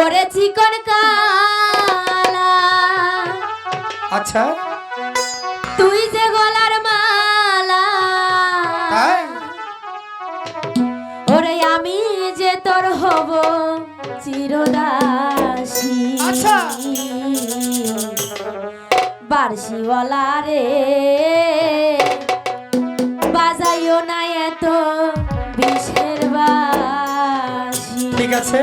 ওরে চিকন কালা আচ্ছা। তুই যে গলার মালা ওরে আমি যে তোর হব চিরদাসী। আচ্ছা। বার্ষিওয়ালা রে বাজাইও না এত আছে